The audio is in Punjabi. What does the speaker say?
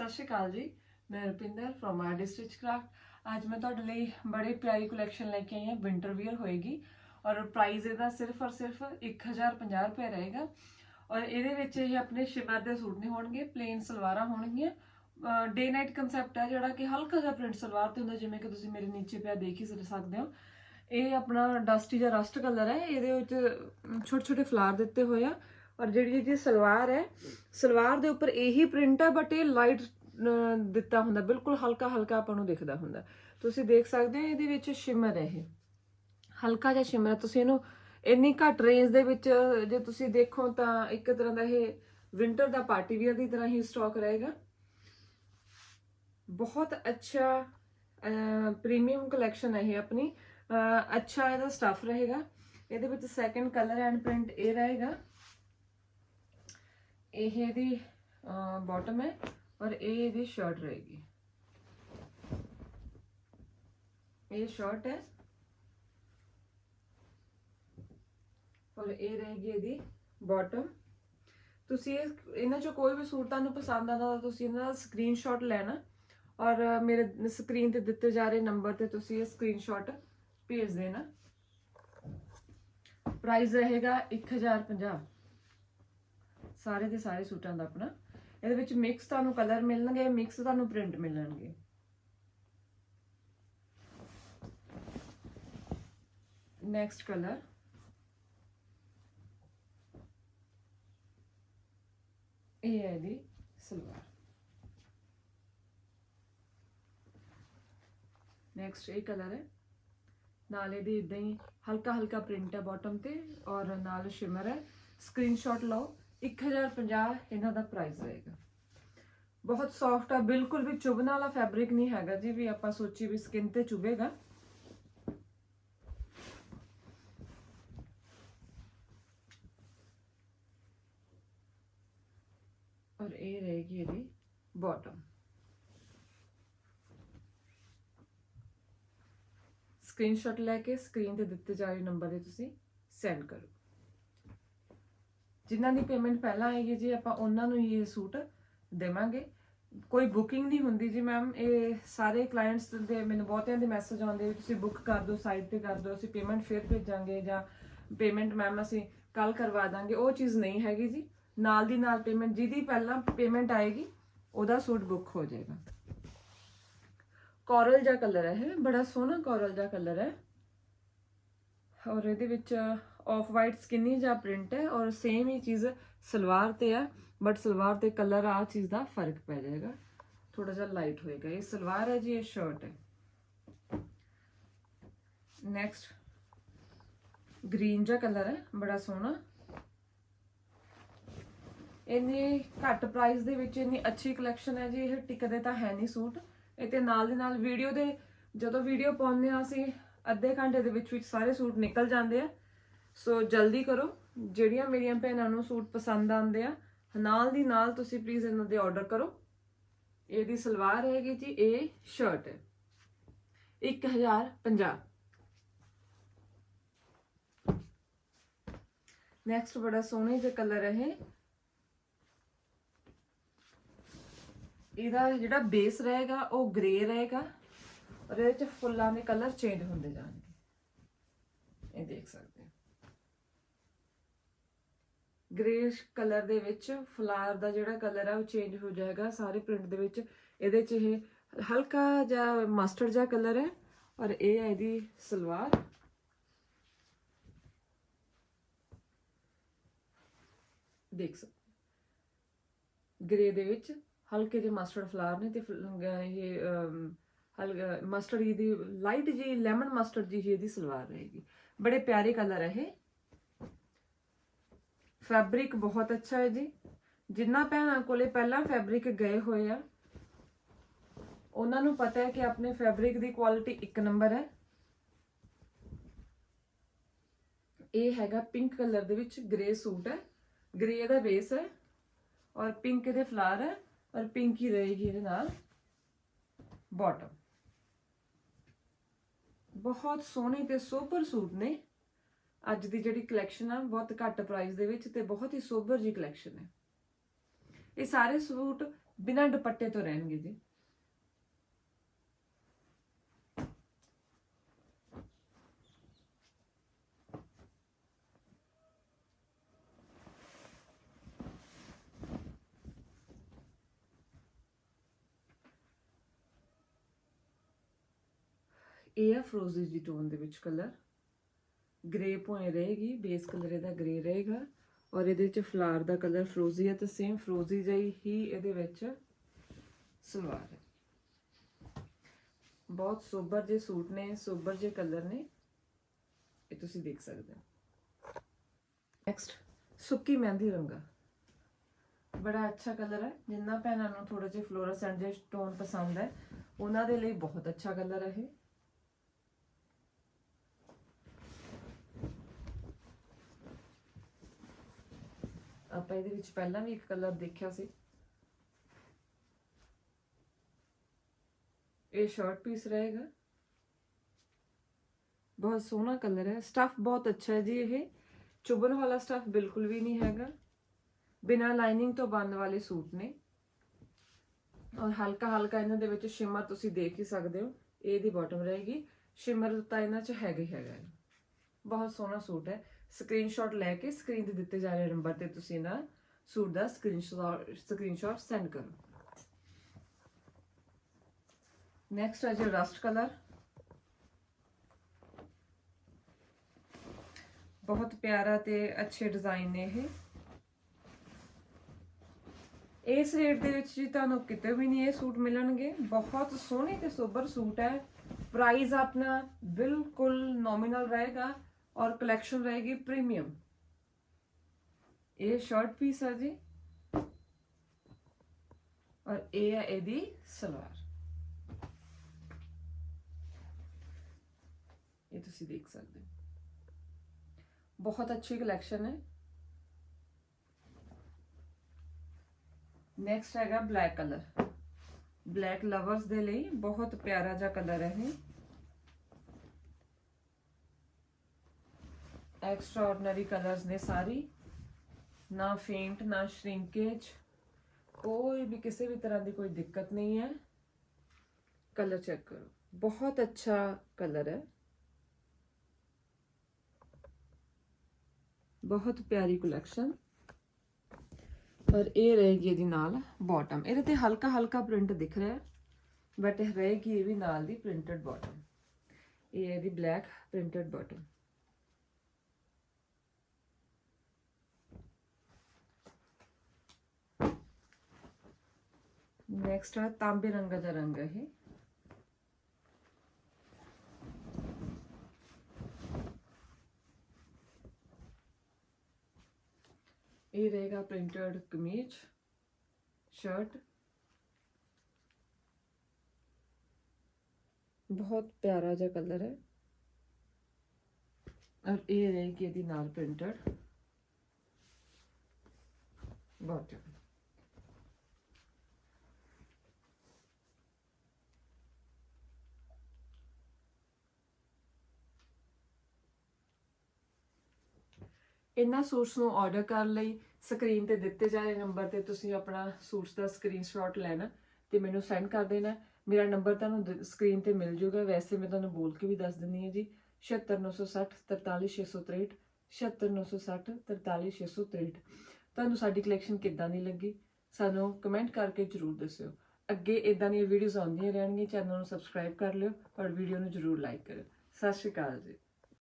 ਸਤਿ ਸ਼੍ਰੀ ਅਕਾਲ ਜੀ। ਮੈਂ Rupinder from R district craft ਅੱਜ ਮੈਂ ਤੁਹਾਡੇ ਲਈ ਬੜੀ ਪਿਆਰੀ ਕਲੈਕਸ਼ਨ ਲੈ ਕੇ ਆਈ ਹਾਂ ਵਿੰਟਰ ਵੀਅਰ ਹੋਏਗੀ। ਔਰ ਪ੍ਰਾਈਸ ਇਹਦਾ ਸਿਰਫ ਔਰ ਸਿਰਫ 1050 ਰੁਪਏ ਰਹੇਗਾ। ਔਰ ਇਹਦੇ ਵਿੱਚ ਇਹ ਆਪਣੇ ਸ਼ਿਮਰ ਦੇ ਸੂਟ ਨਹੀਂ ਹੋਣਗੇ ਪਲੇਨ ਸਲਵਾਰਾਂ ਹੋਣਗੀਆਂ। ਡੇ ਨਾਈਟ ਕਨਸੈਪਟ ਹੈ ਜਿਹੜਾ ਕਿ ਹਲਕਾ ਜਿਹਾ ਪ੍ਰਿੰਟ ਸਲਵਾਰ ਤੇ ਹੁੰਦਾ, ਜਿਵੇਂ ਕਿ ਤੁਸੀਂ ਮੇਰੇ ਨੀਚੇ ਪਿਆ ਦੇਖ ਹੀ ਸਕਦੇ ਹੋ। ਇਹ ਆਪਣਾ ਡਸਟੀ ਜਾਂ ਰਸਟ ਕਲਰ ਹੈ। ਇਹਦੇ ਵਿੱਚ ਛੋਟੇ ਛੋਟੇ ਫਲਾਰ ਦਿੱਤੇ ਹੋਏ ਆ। ਔਰ ਜਿਹੜੀ ਇਹਦੀ ਸਲਵਾਰ ਹੈ, ਸਲਵਾਰ ਦੇ ਉੱਪਰ ਇਹੀ ਪ੍ਰਿੰਟ ਹੈ ਬਟ ਇਹ ਲਾਈਟ ਦਿੱਤਾ ਹੁੰਦਾ, ਬਿਲਕੁਲ ਹਲਕਾ ਹਲਕਾ ਆਪਾਂ ਨੂੰ ਦਿਖਦਾ ਹੁੰਦਾ। ਤੁਸੀਂ ਦੇਖ ਸਕਦੇ ਹੋ ਇਹਦੇ ਵਿੱਚ ਸ਼ਿਮਰ ਹੈ ਇਹ। ਹਲਕਾ ਜਿਹਾ ਸ਼ਿਮਰ ਹੈ। ਤੁਸੀਂ ਇਹਨੂੰ ਇੰਨੀ ਘੱਟ ਰੇਂਜ ਦੇ ਵਿੱਚ, ਜੇ ਤੁਸੀਂ ਦੇਖੋ ਤਾਂ ਇੱਕ ਤਰ੍ਹਾਂ ਦਾ ਇਹ ਵਿੰਟਰ ਦਾ ਪਾਰਟੀ ਵੀਅਰ ਦੀ ਤਰ੍ਹਾਂ ਹੀ ਸਟਾਕ ਰਹੇਗਾ। ਬਹੁਤ ਅੱਛਾ ਪ੍ਰੀਮੀਅਮ ਕਲੈਕਸ਼ਨ ਹੈ ਇਹ ਆਪਣੀ। ਅੱਛਾ ਇਹਦਾ ਸਟਫ ਰਹੇਗਾ। ਇਹਦੇ ਵਿੱਚ ਸੈਕੰਡ ਕਲਰ ਐਂਡ ਪ੍ਰਿੰਟ ਇਹ ਰਹੇਗਾ। ਇਹ ਇਹਦੀ ਬਾਟਮ ਹੈ ਔਰ ਇਹ ਇਹਦੀ ਸ਼ਰਟ ਰਹੇਗੀ। ਇਹ ਸ਼ਰਟ ਹੈ ਔਰ ਇਹ ਰਹੇਗੀ ਇਹਦੀ ਬਾਟਮ ਤੁਸੀਂ ਇਹ, ਇਹਨਾਂ ਚੋਂ ਕੋਈ ਵੀ ਸੂਟ ਤੁਹਾਨੂੰ ਪਸੰਦ ਆਉਂਦਾ ਤਾਂ ਤੁਸੀਂ ਇਹਨਾਂ ਦਾ ਸਕਰੀਨਸ਼ਾਟ ਲੈਣਾ, ਔਰ ਮੇਰੇ ਸਕਰੀਨ ਤੇ ਦਿੱਤੇ ਜਾ ਰਹੇ ਨੰਬਰ ਤੇ ਤੁਸੀਂ ਇਹ ਸਕਰੀਨਸ਼ਾਟ ਭੇਜ ਦੇਣਾ। ਪ੍ਰਾਈਸ ਰਹੇਗਾ 1050 ਸਾਰੇ ਦੇ ਸਾਰੇ ਸੂਟਾਂ ਦਾ ਆਪਣਾ। ਇਹਦੇ ਵਿੱਚ ਮਿਕਸ ਤੁਹਾਨੂੰ ਕਲਰ ਮਿਲਣਗੇ ਮਿਕਸ ਤੁਹਾਨੂੰ ਪ੍ਰਿੰਟ ਮਿਲਣਗੇ। ਨੈਕਸਟ ਕਲਰ ਇਹ ਹੈ ਦੀ ਸਲਵਾਰ। ਨੈਕਸਟ ਇਹ ਕਲਰ ਹੈ। ਨਾਲ ਇਹਦੀ ਇਦਾਂ ਹੀ ਹਲਕਾ ਹਲਕਾ ਪ੍ਰਿੰਟ ਹੈ ਬਾਟਮ ਤੇ ਔਰ ਨਾਲ ਸ਼ਿਮਰ ਹੈ। ਸਕਰੀਨਸ਼ਾਟ ਲਓ। 1050 ਇਹਨਾਂ ਦਾ ਪ੍ਰਾਈਸ ਰਹੇਗਾ। ਬਹੁਤ ਸੌਫਟ ਆ, ਬਿਲਕੁਲ ਵੀ ਚੁਭਣ ਵਾਲਾ ਫੈਬਰਿਕ ਨਹੀਂ ਹੈਗਾ ਜੀ, ਵੀ ਆਪਾਂ ਸੋਚੀ ਵੀ ਸਕਿਨ ਤੇ ਚੁਭੇਗਾ ਔਰ ਇਹ ਰਹੇਗੀ ਇਹਦੀ ਬਾਟਮ ਸਕਰੀਨਸ਼ਾਟ ਲੈ ਕੇ ਸਕਰੀਨ ਤੇ ਦਿੱਤੇ ਜਾ ਰਹੇ ਨੰਬਰ ਤੇ ਤੁਸੀਂ ਸੈਂਡ ਕਰੋ। ਜਿਨ੍ਹਾਂ ਦੀ ਪੇਮੈਂਟ ਪਹਿਲਾਂ ਆਏਗੀ, ਜੀ ਆਪਾਂ ਉਹਨਾਂ ਨੂੰ ਹੀ ਇਹ ਸੂਟ ਦੇਵਾਂਗੇ। ਕੋਈ ਬੁਕਿੰਗ ਨਹੀਂ ਹੁੰਦੀ ਜੀ ਮੈਮ ਇਹ ਸਾਰੇ ਕਲਾਇੰਟਸ ਦੇ ਮੈਨੂੰ ਬਹੁਤਿਆਂ ਦੇ ਮੈਸੇਜ ਆਉਂਦੇ ਵੀ ਤੁਸੀਂ ਬੁੱਕ ਕਰ ਦਿਓ ਸਾਈਟ ਤੇ ਕਰ ਦਿਓ, ਅਸੀਂ ਪੇਮੈਂਟ ਫਿਰ ਭੇਜਾਂਗੇ ਜਾਂ ਪੇਮੈਂਟ ਮੈਮ ਅਸੀਂ ਕੱਲ ਕਰਵਾ ਦਾਂਗੇ। ਉਹ ਚੀਜ਼ ਨਹੀਂ ਹੈਗੀ ਜੀ। ਨਾਲ ਦੀ ਨਾਲ ਪੇਮੈਂਟ ਜਿਹਦੀ ਪਹਿਲਾਂ ਪੇਮੈਂਟ ਆਏਗੀ, ਉਹਦਾ ਸੂਟ ਬੁੱਕ ਹੋ ਜਾਏਗਾ। ਕੋਰਲ ਜਿਹਾ ਕਲਰ ਹੈ, ਇਹ ਬੜਾ ਸੋਹਣਾ ਕੋਰਲ ਜਿਹਾ ਕਲਰ ਹੈ। ਔਰ ਇਹਦੇ ਵਿੱਚ ਆਫ ਵਾਈਟ ਸਕਿਨੀ ਜਿਹਾ ਪ੍ਰਿੰਟ ਹੈ ਔਰ ਸੇਮ ਹੀ ਚੀਜ਼ ਸਲਵਾਰ ਤੇ ਹੈ ਬਟ ਸਲਵਾਰ ਤੇ ਕਲਰ ਆ ਚੀਜ਼ ਦਾ ਫ਼ਰਕ ਪੈ ਜਾਏਗਾ। ਥੋੜਾ ਜਿਹਾ ਲਾਈਟ ਹੋਏਗਾ। ਇਹ ਸਲਵਾਰ ਹੈ ਜੀ, ਇਹ ਸ਼ਰਟ ਹੈ। ਨੈਕਸਟ ਗ੍ਰੀਨ ਜਿਹਾ ਕਲਰ ਹੈ, ਬੜਾ ਸੋਹਣਾ। ਇੰਨੀ ਘੱਟ ਪ੍ਰਾਈਸ ਦੇ ਵਿੱਚ ਇੰਨੀ ਅੱਛੀ ਕਲੈਕਸ਼ਨ ਹੈ ਜੀ, ਇਹ ਟਿਕਦੇ ਤਾਂ ਹੈ ਨਹੀਂ ਸੂਟ। ਇਹ ਤੇ ਨਾਲ ਦੀ ਨਾਲ ਵੀਡੀਓ ਦੇ ਜਦੋਂ ਵੀਡੀਓ ਪਾਉਂਦੇ ਆ ਅਸੀਂ, ਅੱਧੇ ਘੰਟੇ ਦੇ ਵਿੱਚ ਵਿੱਚ ਸਾਰੇ ਸੂਟ ਨਿਕਲ ਜਾਂਦੇ ਆ। ਸੋ ਜਲਦੀ ਕਰੋ ਜਿਹੜੀਆਂ ਮੇਰੀਆਂ ਭੈਣਾਂ ਨੂੰ ਸੂਟ ਪਸੰਦ ਆਉਂਦੇ ਆ ਨਾਲ ਦੀ ਨਾਲ ਤੁਸੀਂ ਪਲੀਜ਼ ਇਹਨਾਂ ਦੇ ਆਰਡਰ ਕਰੋ ਇਹਦੀ ਸਲਵਾਰ ਹੈਗੀ ਜੀ ਇਹ ਸ਼ਰਟ ਹੈ 1050 ਨੈਕਸਟ ਬੜਾ ਸੋਹਣੇ ਜਿਹਾ ਕਲਰ ਹੈ ਇਹਦਾ ਜਿਹੜਾ ਬੇਸ ਰਹੇਗਾ ਉਹ ਗ੍ਰੇ ਰਹੇਗਾ ਔਰ ਇਹਦੇ ਚ ਫੁੱਲਾਂ ਦੇ ਕਲਰ ਚੇਂਜ ਹੁੰਦੇ ਜਾਣਗੇ ਇਹ ਦੇਖ ਸਕਦੇ ਹੋ ਕਲਰ ਦੇ ਵਿੱਚ ਫਲਾਰ ਦਾ ਜਿਹੜਾ ਕਲਰ ਹੈ ਉਹ ਚੇਂਜ ਹੋ ਜਾਏਗਾ ਸਾਰੇ ਪ੍ਰਿੰਟ ਦੇ ਵਿੱਚ। ਇਹਦੇ ਚ ਇਹ ਹਲਕਾ ਜਿਹਾ ਮਸਟਰਡ ਜਿਹਾ ਕਲਰ ਹੈ ਔਰ ਇਹ ਹੈ ਇਹਦੀ ਸਲਵਾਰ। ਦੇਖ ਸਕਦੇ ਗ੍ਰੇ ਦੇ ਵਿੱਚ ਹਲਕੇ ਜਿਹੇ ਮਸਟਰਡ ਫਲਾਵਰ ਨੇ ਤੇ ਇਹ ਹਲਕਾ ਮਸਟਰਡ ਦੀ ਲਾਈਟ ਜੀ ਲੈਮਨ ਮਸਟਰਡ ਜੀ ਇਹਦੀ ਸਲਵਾਰ ਰਹੇਗੀ। ਬੜੇ ਪਿਆਰੇ ਕਲਰ ਹੈ ਇਹ। ਫੈਬਰਿਕ ਬਹੁਤ ਅੱਛਾ ਹੈ ਜੀ। ਜਿੰਨਾ ਭੈਣਾਂ ਕੋਲੇ ਪਹਿਲਾਂ ਫੈਬਰਿਕ ਗਏ ਹੋਏ ਆ, ਉਹਨਾਂ ਨੂੰ ਪਤਾ ਹੈ ਕਿ ਆਪਣੇ ਫੈਬਰਿਕ ਦੀ ਕੁਆਲਿਟੀ ਇੱਕ ਨੰਬਰ ਹੈ। ਇਹ ਹੈਗਾ ਪਿੰਕ ਕਲਰ ਦੇ ਵਿੱਚ ਗ੍ਰੇ ਸੂਟ ਹੈ। ਗ੍ਰੇ ਦਾ ਬੇਸ ਹੈ ਔਰ ਪਿੰਕ ਦੇ ਫਲਾਰ ਹੈ ਔਰ ਪਿੰਕ ਹੀ ਰਹੇਗੀ ਇਹਦੇ ਨਾਲ। ਬਾਟਮ ਬਹੁਤ ਸੋਹਣੇ ਤੇ ਸੁਪਰ ਸੂਟ ਨੇ। ਅੱਜ ਦੀ ਜਿਹੜੀ ਕਲੈਕਸ਼ਨ ਆ, ਬਹੁਤ ਘੱਟ ਪ੍ਰਾਈਸ ਦੇ ਵਿੱਚ ਤੇ ਬਹੁਤ ਹੀ ਸੋਬਰ ਜੀ ਕਲੈਕਸ਼ਨ ਹੈ। ਇਹ ਸਾਰੇ ਸੂਟ ਬਿਨਾਂ ਦੁਪੱਟੇ ਤੋਂ ਰਹਿਣਗੇ ਜੀ। ਇਹ ਆ ਫਰੋਜ਼ੀ ਦੀ ਟੋਨ ਦੇ ਵਿੱਚ ਕਲਰ ਗ੍ਰੇ ਭੋਏ ਰਹੇਗੀ ਬੇਸ ਕਲਰ ਇਹਦਾ ਗ੍ਰੇ ਰਹੇਗਾ ਔਰ ਇਹਦੇ ਵਿੱਚ ਫਲਾਰ ਦਾ ਕਲਰ ਫਰੋਜ਼ੀ ਹੈ ਤੇ ਸੇਮ ਫਰੋਜ਼ੀ ਜਿਹੀ ਹੀ ਇਹਦੇ ਵਿੱਚ ਸਲਵਾਰ ਹੈ। ਬਹੁਤ ਸੋਬਰ ਜੇ ਸੂਟ ਨੇ, ਸੋਬਰ ਜੇ ਕਲਰ ਨੇ, ਇਹ ਤੁਸੀਂ ਦੇਖ ਸਕਦੇ ਹੋ। ਨੈਕਸਟ ਸੁੱਕੀ ਮਹਿੰਦੀ ਰੰਗਾ। ਬੜਾ ਅੱਛਾ ਕਲਰ ਹੈ, ਜਿੰਨਾ ਭੈਣਾਂ ਨੂੰ ਥੋੜਾ ਜਿਹਾ ਫਲੋਰਸੈਂਟ ਜੇ ਟੋਨ ਪਸੰਦ ਹੈ, ਉਹਨਾਂ ਦੇ ਲਈ ਬਹੁਤ ਅੱਛਾ ਕਲਰ ਹੈ ਇਹ। ਆਪਾਂ ਇਹਦੇ ਵਿੱਚ ਪਹਿਲਾਂ ਵੀ ਇੱਕ ਕਲਰ ਦੇਖਿਆ ਸੀ। ਇਹ ਸ਼ਾਰਟ ਪੀਸ ਰਹੇਗਾ। ਬਹੁਤ ਸੋਹਣਾ ਕਲਰ ਹੈ। ਸਟਫ ਬਹੁਤ ਅੱਛਾ ਹੈ ਜੀ ਇਹ। ਚੁਬਨ ਵਾਲਾ ਸਟਫ ਬਿਲਕੁਲ ਵੀ ਨਹੀਂ ਹੈਗਾ। ਬਿਨਾ ਲਾਈਨਿੰਗ ਤੋਂ ਬੰਦ ਵਾਲੇ ਸੂਟ ਨੇ। ਔਰ ਹਲਕਾ ਹਲਕਾ ਇਹਨਾਂ ਦੇ ਵਿੱਚ ਸ਼ਿਮਰ ਤੁਸੀਂ ਦੇਖ ਹੀ ਸਕਦੇ ਹੋ। ਇਹ ਦੀ ਬਾਟਮ ਰਹੇਗੀ। ਸ਼ਿਮਰ ਤਾਂ ਇਹਨਾਂ 'ਚ ਹੈਗਾ ਹੀ ਹੈਗਾ। ਬਹੁਤ ਸੋਹਣਾ ਸੂਟ ਹੈ। ਸਕਰੀਨਸ਼ਾਟ ਲੈ ਕੇ ਸਕਰੀਨ ਤੇ ਦਿੱਤੇ ਜਾ ਰਹੇ ਨੰਬਰ ਤੇ ਤੁਸੀਂ ਇਹਨਾਂ ਸੂਟ ਦਾ ਸਕਰੀਨਸ਼ਾਟ ਸਕਰੀਨਸ਼ਾਟ ਸੈਂਡ ਕਰੋ। ਨੈਕਸਟ ਹੈ ਜੀ ਰਸਟ ਕਲਰ ਬਹੁਤ ਪਿਆਰਾ ਤੇ ਅੱਛੇ ਡਿਜ਼ਾਈਨ ਨੇ ਇਹ। ਇਸ ਰੇਟ ਦੇ ਵਿੱਚ ਜੀ ਤੁਹਾਨੂੰ ਕਿਤੇ ਵੀ ਨਹੀਂ ਇਹ ਸੂਟ ਮਿਲਣਗੇ। ਬਹੁਤ ਸੋਹਣੇ ਤੇ ਸੋਬਰ ਸੂਟ ਹੈ। ਪ੍ਰਾਈਸ ਆਪਣਾ ਬਿਲਕੁਲ ਨੋਮੀਨਲ ਰਹੇਗਾ। ਔਰ ਕਲੈਕਸ਼ਨ रहेगी प्रीमियम ਇਹ ਸ਼ਾਰਟ ਪੀਸ ਹੈ ਜੀ ਔਰ ਇਹ ਹੈ ਇਹਦੀ ਸਲਵਾਰ ਇਹ ਤੁਸੀਂ ਦੇਖ ਸਕਦੇ ਹੋ ਬਹੁਤ ਅੱਛੀ ਕਲੈਕਸ਼ਨ ਹੈ ਨੈਕਸਟ ਹੈਗਾ ਬਲੈਕ ਕਲਰ ਬਲੈਕ ਲਵਰਸ ਦੇ ਲਈ ਬਹੁਤ ਪਿਆਰਾ ਜਿਹਾ ਕਲਰ ਹੈ ਇਹ ਐਕਸਟਰਾordinary ਕਲਰਸ ਨੇ ਸਾਰੀ। ਨਾ ਫੇਂਟ ਨਾ ਸ਼੍ਰਿੰਕੇਜ ਕੋਈ ਵੀ ਕਿਸੇ ਵੀ ਤਰ੍ਹਾਂ ਦੀ ਕੋਈ ਦਿੱਕਤ ਨਹੀਂ ਹੈ। ਕਲਰ ਚੈੱਕ ਕਰੋ। ਬਹੁਤ ਅੱਛਾ ਕਲਰ ਹੈ। ਬਹੁਤ ਪਿਆਰੀ ਕਲੈਕਸ਼ਨ ਪਰ ਇਹ ਰਹੇਗੀ ਇਹਦੀ ਨਾਲ ਬਾਟਮ ਇਹਦੇ ਤੇ ਹਲਕਾ ਹਲਕਾ ਪ੍ਰਿੰਟ ਦਿਖ ਰਿਹਾ ਹੈ ਬਟ ਇਹ ਰਹੇਗੀ ਇਹ ਵੀ ਨਾਲ ਦੀ ਪ੍ਰਿੰਟਡ ਬਾਟਮ ਇਹ ਇਹਦੀ ਬਲੈਕ ਪ੍ਰਿੰਟਡ ਬਾਟਮ ਨੈਕਸਟ ਹੈ ਤਾਂਬੇ ਰੰਗ ਦਾ ਰੰਗ ਹੈ ਇਹ ਇਹ ਰਹੇਗਾ ਪ੍ਰਿੰਟਡ ਕਮੀਜ਼ ਸ਼ਰਟ ਬਹੁਤ ਪਿਆਰਾ ਜਿਹਾ ਕਲਰ ਹੈ ਔਰ ਇਹ ਰਹੇਗੀ ਇਹਦੀ ਨਾਲ ਇਹਨਾਂ ਸੂਟਸ ਨੂੰ ਆਰਡਰ ਕਰਨ ਲਈ ਸਕਰੀਨ ਤੇ ਦਿੱਤੇ ਜਾ ਰਹੇ ਨੰਬਰ ਤੇ ਤੁਸੀਂ ਆਪਣਾ ਸੂਟਸ ਦਾ ਸਕਰੀਨਸ਼ਾਟ ਲੈਣਾ ਤੇ ਮੈਨੂੰ ਸੈਂਡ ਕਰ ਦੇਣਾ। ਮੇਰਾ ਨੰਬਰ ਤੁਹਾਨੂੰ ਸਕਰੀਨ ਤੇ ਮਿਲ ਜੂਗਾ। ਵੈਸੇ ਮੈਂ ਤੁਹਾਨੂੰ ਬੋਲ ਕੇ ਵੀ ਦੱਸ ਦਿੰਦੀ ਹਾਂ ਜੀ। 76960 43663 76960 43663 ਤੁਹਾਨੂੰ ਸਾਡੀ ਕਲੈਕਸ਼ਨ ਕਿੱਦਾਂ ਦੀ ਲੱਗੀ? ਸਾਨੂੰ ਕਮੈਂਟ ਕਰਕੇ ਜਰੂਰ ਦੱਸਿਓ। ਅੱਗੇ ਇਦਾਂ ਦੀਆਂ ਵੀਡੀਓਜ਼ ਆਉਂਦੀਆਂ ਰਹਿਣਗੀਆਂ। ਚੈਨਲ ਨੂੰ ਸਬਸਕ੍ਰਾਈਬ ਕਰ ਲਿਓ ਔਰ ਵੀਡੀਓ ਨੂੰ ਜਰੂਰ ਲਾਈਕ ਕਰਿਓ। ਸਤਿ ਸ਼੍ਰੀ ਅਕਾਲ ਜੀ।